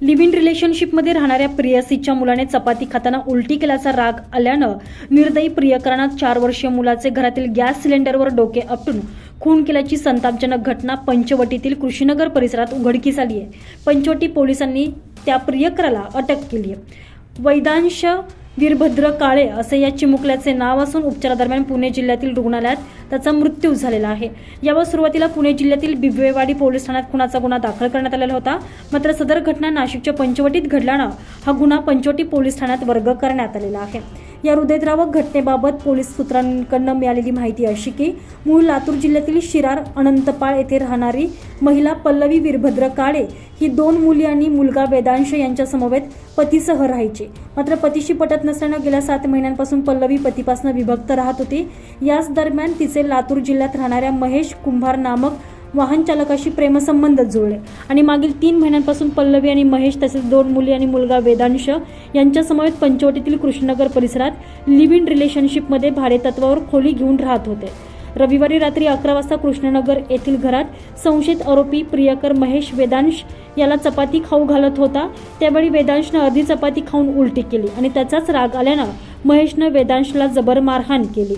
Live in रिलेशनशिपमध्ये राहणाऱ्या प्रियसीच्या मुलाने चपाती खाताना उलटी केल्याचा राग आल्यानं निर्दयी प्रियकरांना चार वर्षीय मुलाचे घरातील गॅस सिलेंडरवर डोके आपटून खून केल्याची संतापजनक घटना पंचवटीतील कृषीनगर परिसरात उघडकीस आली आहे. पंचवटी पोलिसांनी त्या प्रियकराला अटक केली आहे. वैदांश वीरभद्र काळे असे या चिमुकल्याचे नाव असून उपचारादरम्यान पुणे जिल्ह्यातील रुग्णालयात त्याचा मृत्यू झालेला आहे. यावर सुरुवातीला पुणे जिल्ह्यातील बिबवेवाडी पोलीस ठाण्यात खुनाचा गुन्हा दाखल करण्यात आलेला होता. मात्र सदर घटना नाशिकच्या पंचवटीत घडल्यानं हा गुन्हा पंचवटी पोलीस ठाण्यात वर्ग करण्यात आलेला आहे. या हृदयद्रावक घटनेबाबत पोलीस सूत्रांकडनं मिळालेली माहिती अशी की मूळ लातूर जिल्ह्यातील शिरार अनंतपाळ येथे राहणारी महिला पल्लवी वीरभद्र काळे ही दोन मुली आणि मुलगा वेदांश यांच्यासमवेत पतीसह राहायची. मात्र पतीशी पटत नसल्यानं गेल्या सात महिन्यांपासून पल्लवी पतीपासून विभक्त राहत होती. याच दरम्यान तिचे लातूर जिल्ह्यात राहणाऱ्या महेश कुंभार नामक वाहन चालकाशी प्रेमसंबंध जुळले. आणि मागील तीन महिन्यांपासून पल्लवी आणि महेश तसेच दोन मुली आणि मुलगा वेदांश यांच्यासमवेत पंचवटीतील कृष्णनगर परिसरात लिव्ह इन रिलेशनशिपमध्ये भाडेतत्वावर खोली घेऊन राहत होते. रविवारी रात्री अकरा वाजता कृष्णनगर येथील घरात संशयित आरोपी प्रियकर महेश वेदांश याला चपाती खाऊ घालत होता. त्यावेळी वेदांशनं अर्धी चपाती खाऊन उलटी केली आणि त्याचाच राग आल्यानं महेशनं वेदांशला जबर मारहाण केली.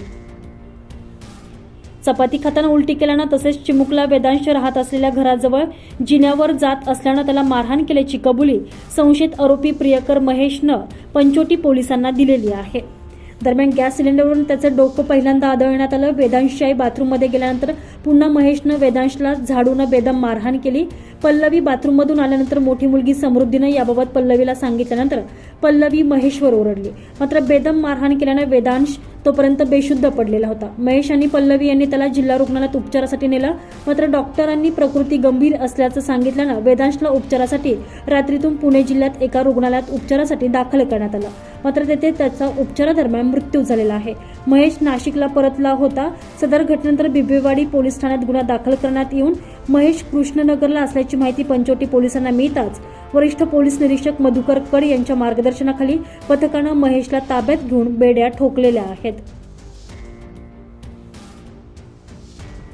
चपाती खाताना उलटी केल्यानं तसेच चिमुकला वेदांश राहत असलेल्या घराजवळ जिन्यावर जात असल्यानं त्याला मारहाण केल्याची कबुली संशयित आरोपी प्रियकर महेशनं पंचोटी पोलिसांना दिलेली आहे. दरम्यान गॅस सिलेंडरवरून त्याचं डोकं पहिल्यांदा आदळण्यात आलं. वेदांशची आई बाथरूममध्ये गेल्यानंतर पुन्हा महेशनं वेदांशला झाडूनं बेदम मारहाण केली. पल्लवी बाथरूममधून आल्यानंतर मोठी मुलगी समृद्धीनं याबाबत पल्लवीला सांगितल्यानंतर पल्लवी महेशवर ओरडली. मात्र बेदम मारहाण केल्यानं वेदांश तोपर्यंत बेशुद्ध पडलेला होता. महेश आणि पल्लवी यांनी त्याला जिल्हा रुग्णालयात उपचारासाठी नेलं. मात्र डॉक्टरांनी प्रकृती गंभीर असल्याचं सांगितल्यानं वेदांशला उपचारासाठी रात्रीतून पुणे जिल्ह्यात एका रुग्णालयात उपचारासाठी दाखल करण्यात आलं. मात्र तेथे त्याचा उपचारादरम्यान मृत्यू झालेला आहे. महेश नाशिकला परतला होता. सदर घटनेनंतर बिबेवाडी पोलीस ठाण्यात गुन्हा दाखल करण्यात येऊन महेश कृष्णनगरला असल्याची माहिती पंचवटी पोलिसांना मिळताच वरिष्ठ पोलीस निरीक्षक मधुकर कड यांच्या मार्गदर्शनाखाली पथकानं महेशला ताब्यात घेऊन बेड्या ठोकलेल्या आहेत.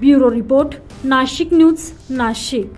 Bureau report Nashik news Nashik.